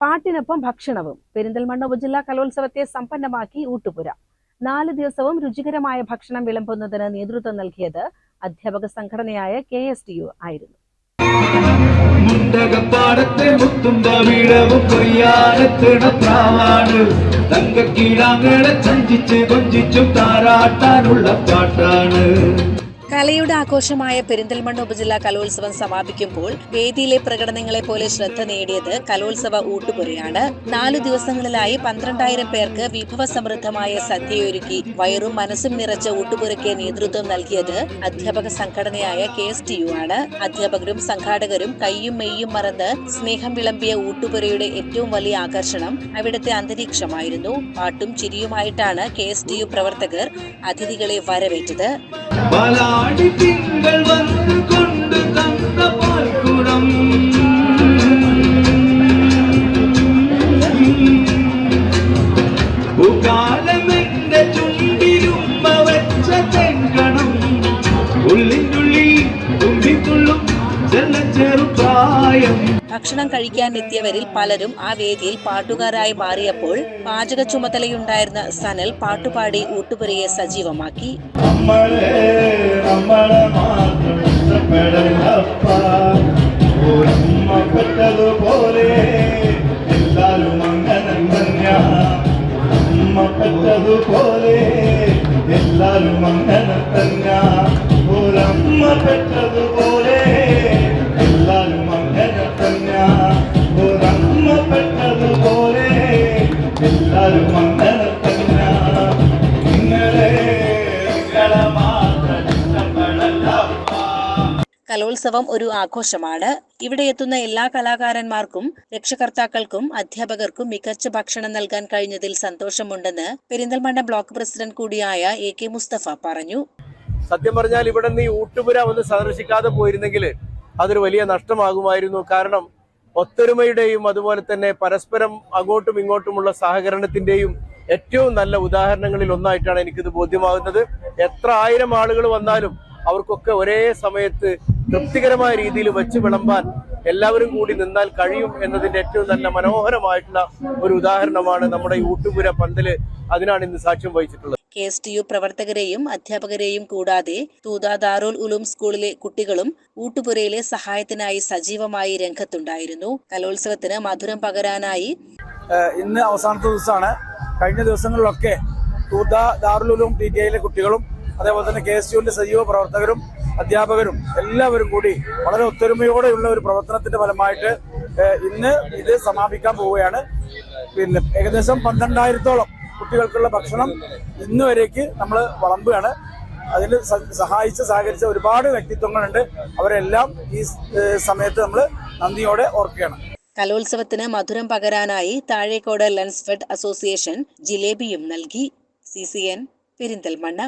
പാട്ടിനൊപ്പം ഭക്ഷണവും പെരിന്തൽമണ്ണ ഉപജില്ലാ കലോത്സവത്തെ സമ്പന്നമാക്കി ഊട്ടുപുര. നാല് ദിവസവും രുചികരമായ ഭക്ഷണം വിളമ്പുന്നതിന് നേതൃത്വം നൽകിയത് അധ്യാപക സംഘടനയായ കെ എസ് ടി യു ആയിരുന്നു. മുണ്ടകപ്പാടത്തെ മുത്തുമ്പ വീഴവും കൊയ്യാനത്തിട പ്രാവാണ്. തങ്കക്കീഴാങ്ങളെ ചഞ്ചിച്ച് കൊഞ്ചിച്ചും താരാട്ടാനുള്ള പാട്ടാണ്. കലയുടെ ആഘോഷമായ പെരിന്തൽമണ്ണ ഉപജില്ലാ കലോത്സവം സമാപിക്കുമ്പോൾ വേദിയിലെ പ്രകടനങ്ങളെ പോലെ ശ്രദ്ധ നേടിയത് കലോത്സവ ഊട്ടുപുരയാണ്. നാലു ദിവസങ്ങളിലായി പന്ത്രണ്ടായിരം പേർക്ക് വിഭവ സമൃദ്ധമായ സദ്യയൊരുക്കി വയറും മനസ്സും നിറച്ച ഊട്ടുപുരയ്ക്ക് നേതൃത്വം നൽകിയത് അധ്യാപക സംഘടനയായ കെ എസ് ടി യു ആണ്. അധ്യാപകരും സംഘാടകരും കൈയും മെയ്യും മറന്ന് സ്നേഹം വിളമ്പിയ ഊട്ടുപുരയുടെ ഏറ്റവും വലിയ ആകർഷണം അവിടുത്തെ അന്തരീക്ഷമായിരുന്നു. പാട്ടും ചിരിയുമായിട്ടാണ് കെ എസ് ടി യു പ്രവർത്തകർ അതിഥികളെ വരവേറ്റത്. வந்து கொண்டு ഭക്ഷണം കഴിക്കാൻ എത്തിയവരിൽ പലരും ആ വേദിയിൽ പാട്ടുകാരായി മാറിയപ്പോൾ പാചക ചുമതലയുണ്ടായിരുന്ന സനൽ പാട്ടുപാടി ഊട്ടുപുരയെ സജീവമാക്കി. നമ്മളെ നമ്മളെ മാത്രം ഇഷ്ടപ്പെടലപ്പ ഒരമ്മ പെട്ടതുപോലെ എല്ലാരും അങ്ങനെ തന്നെയാ. അമ്മ പെട്ടതുപോലെ എല്ലാരും അങ്ങനെ തന്നെയാ. ഒരമ്മ പെട്ടതുപോലെ എല്ലാരും അങ്ങനെ തന്നെയാ. ഒരമ്മ പെട്ടതുപോലെ എല്ലാരും അങ്ങനെ കലോത്സവം ഒരു ആഘോഷമാണ്. ഇവിടെ എത്തുന്ന എല്ലാ കലാകാരന്മാർക്കും രക്ഷകർത്താക്കൾക്കും അധ്യാപകർക്കും മികച്ച ഭക്ഷണം നൽകാൻ കഴിഞ്ഞതിൽ സന്തോഷമുണ്ടെന്ന് പെരിന്തൽമണ്ണ ബ്ലോക്ക് പ്രസിഡന്റ് കൂടിയായ എ കെ മുസ്തഫ പറഞ്ഞു. സത്യം പറഞ്ഞാൽ ഇവിടെ നിന്ന് ഈ ഊട്ടുപുര ഒന്ന് സന്ദർശിക്കാതെ പോയിരുന്നെങ്കിൽ അതൊരു വലിയ നഷ്ടമാകുമായിരുന്നു. കാരണം ഒത്തൊരുമയുടെയും അതുപോലെ തന്നെ പരസ്പരം അങ്ങോട്ടും ഇങ്ങോട്ടുമുള്ള സഹകരണത്തിന്റെയും ഏറ്റവും നല്ല ഉദാഹരണങ്ങളിൽ ഒന്നായിട്ടാണ് എനിക്കിത് ബോധ്യമാകുന്നത്. എത്ര ആയിരം ആളുകൾ വന്നാലും അവർക്കൊക്കെ ഒരേ സമയത്ത് തൃപ്തികരമായ രീതിയിൽ വെച്ച് വിളമ്പാൻ എല്ലാവരും കൂടി നിന്നാൽ കഴിയും എന്നതിന്റെ ഏറ്റവും നല്ല മനോഹരമായിട്ടുള്ള ഒരു ഉദാഹരണമാണ് നമ്മുടെ ഊട്ടുപുര പന്തൽ. അതിനാണ് ഇന്ന് സാക്ഷ്യം വഹിച്ചിട്ടുള്ളത്. കെ എസ് ടി യു പ്രവർത്തകരെയും അധ്യാപകരെയും കൂടാതെ തൂത ദാറുൽ ഉലൂം സ്കൂളിലെ കുട്ടികളും ഊട്ടുപുരയിലെ സഹായത്തിനായി സജീവമായി രംഗത്തുണ്ടായിരുന്നു. കലോത്സവത്തിന് മധുരം പകരാനായി ഇന്ന് അവസാനത്തെ ദിവസമാണ്. കഴിഞ്ഞ ദിവസങ്ങളിലൊക്കെ തൂത ദാറുൽ ഉലും ടി കെയിലെ കുട്ടികളും അതേപോലെ തന്നെ കെ എസ് യുവിന്റെ സജീവ പ്രവർത്തകരും അധ്യാപകരും എല്ലാവരും കൂടി വളരെ ഒത്തൊരുമയോടെയുള്ള ഒരു പ്രവർത്തനത്തിന്റെ ഫലമായിട്ട് ഇന്ന് ഇത് സമാപിക്കാൻ പോവുകയാണ്. പിന്നെ ഏകദേശം പന്ത്രണ്ടായിരത്തോളം കുട്ടികൾക്കുള്ള ഭക്ഷണം ഇന്ന് വരേക്ക് നമ്മൾ വളമ്പുകയാണ്. അതിൽ സഹായിച്ച് സഹകരിച്ച ഒരുപാട് വ്യക്തിത്വങ്ങളുണ്ട്. അവരെല്ലാം ഈ സമയത്ത് നമ്മൾ നന്ദിയോടെ ഓർക്കുകയാണ്. കലോത്സവത്തിന് മധുരം പകരാനായി താഴേക്കോട് ലെൻസ്ഫെഡ് അസോസിയേഷൻ ജിലേബിയും നൽകി. C C N Perinthalmanna.